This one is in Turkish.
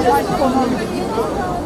Altyazı M.K.